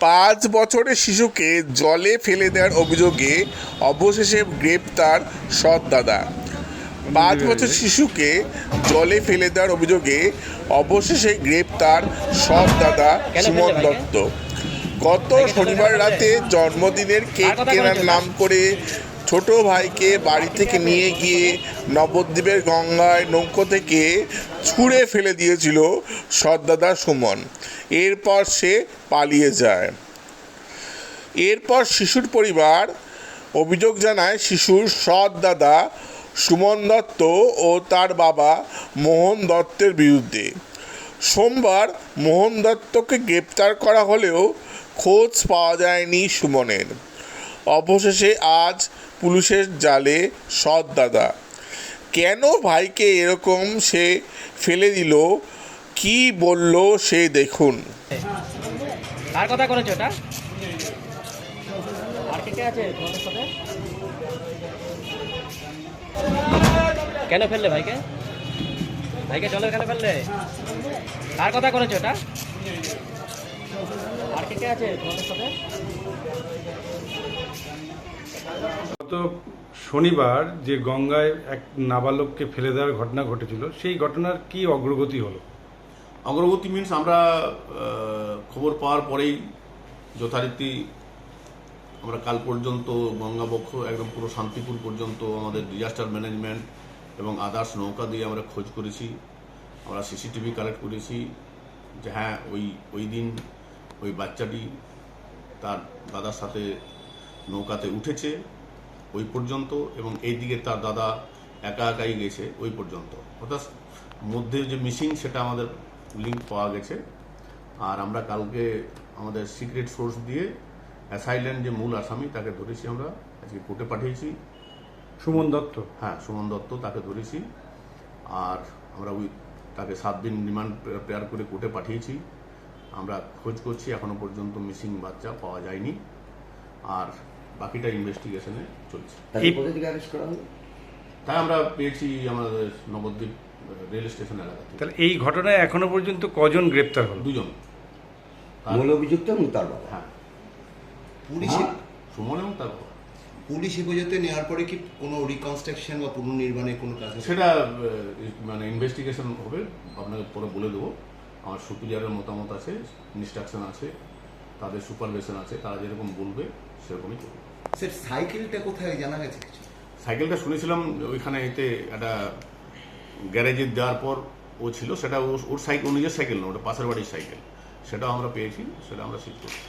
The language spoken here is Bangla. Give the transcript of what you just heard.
পাঁচ বছরের শিশুকে জলে ফেলে দেওয়ার অভিযোগে অবশেষে গ্রেপ্তার সৎ দাদা। পাঁচ বছর শিশুকে জলে ফেলে দেওয়ার অভিযোগে অবশেষে গ্রেপ্তার সৎ দাদা সুমন দত্ত। গত শনিবার রাতে জন্মদিনের কেক কেনার নাম করে ছোট ভাইকে বাড়ি থেকে নিয়ে গিয়ে নবদ্বীপের গঙ্গায় নৌকো থেকে ছুঁড়ে ফেলে দিয়েছিল সৎদাদা সুমন। এরপর সে পালিয়ে যায়। এরপর শিশুর পরিবার অভিযোগ জানায় শিশুর সৎ দাদা সুমন দত্ত ও তার বাবা মোহন দত্তের বিরুদ্ধে। সোমবার মোহন দত্তকে গ্রেপ্তার করা হলেও খোঁজ পাওয়া যায়নি সুমনের। অবশেষে আজ পুলিশের জালে সৎ দাদা কেন ভাইকে এরকম সে ফেলে দিল? কি বলল সে দেখুন। কার কথা করেছ এটা? আর কে কে আছে কেন ফেললে ভাইকে? ভাইকে জলের কেন ফেললে। কার কথা করেছ এটা? আর কে কে আছে তোমাদের সাথে? গত শনিবার যে গঙ্গায় এক নাবালককে ফেলে দেওয়ার ঘটনা ঘটেছিল, সেই ঘটনার কি অগ্রগতি হলো? অগ্রগতি মিন্স আমরা খবর পাওয়ার পরেই যথারীতি আমরা কাল পর্যন্ত গঙ্গাবক্ষ একদম পুরো শান্তিপুর পর্যন্ত আমাদের ডিজাস্টার ম্যানেজমেন্ট এবং আদার্স নৌকা দিয়ে আমরা খোঁজ করেছি, আমরা সিসিটিভি কালেক্ট করেছি যে হ্যাঁ ওই ওই দিন ওই বাচ্চাটি তার দাদার সাথে নৌকাতে উঠেছে। ওই পর্যন্ত এবং এই দিকে তার দাদা একা একাই গেছে ওই পর্যন্ত। অর্থাৎ মধ্যে যে মিসিং সেটা আমাদের লিঙ্ক পাওয়া গেছে। আর আমরা কালকে আমাদের সিক্রেট সোর্স দিয়ে অ্যাসাইল্যান্ড যে মূল আসামি তাকে ধরেছি আমরা। আজকে কোর্টে পাঠিয়েছি। সুমন দত্ত? হ্যাঁ সুমন দত্ত তাকে ধরেছি। আর আমরা ওই তাকে সাত দিন রিমান্ড প্রেয়ার করে কোর্টে পাঠিয়েছি। আমরা খোঁজ করছি এখনও পর্যন্ত মিসিং বাচ্চা পাওয়া যায়নি। আর বাকিটা ইনভেস্টিগেশনে চলছে। তাকে থেকে অ্যারেস্ট করা হলো? তাই আমরা পেয়েছি আমাদের নবদ্বীপ রেল স্টেশন এলাকা থেকে তাহলে এই ঘটনায় এখনও পর্যন্ত কজন গ্রেপ্তার হলো? দুজন। তার- মূল অভিযুক্ত এবং তার বাবা? হ্যাঁ। পুলিশে সুমন এবং তার বাবা। পুলিশ হেফাজতে নেওয়ার পরে কি কোনো রিকনস্ট্রাকশন বা পুনর্নির্মাণের কোনো কাজ? সেটা আহ, মানে ইনভেস্টিগেশন হবে আপনাকে পরে বলে দেবো। আমার সুপিরিয়ারের মতামত আছে ইনস্ট্রাকশন আছে। তাদের সুপারভিশন আছে তারা যেরকম বলবে সেরকমই করবে। স্যার সাইকেলটা কোথায় জানা গেছে কিছু? সাইকেলটা শুনেছিলাম ওইখানে এতে একটা গ্যারেজে দেওয়ার পর ও ছিল সেটা ওর সাইকেল নিজের সাইকেল না ওটা পাশের বাড়ির সাইকেল। সেটাও আমরা পেয়েছি সেটা আমরা শিখ করছি।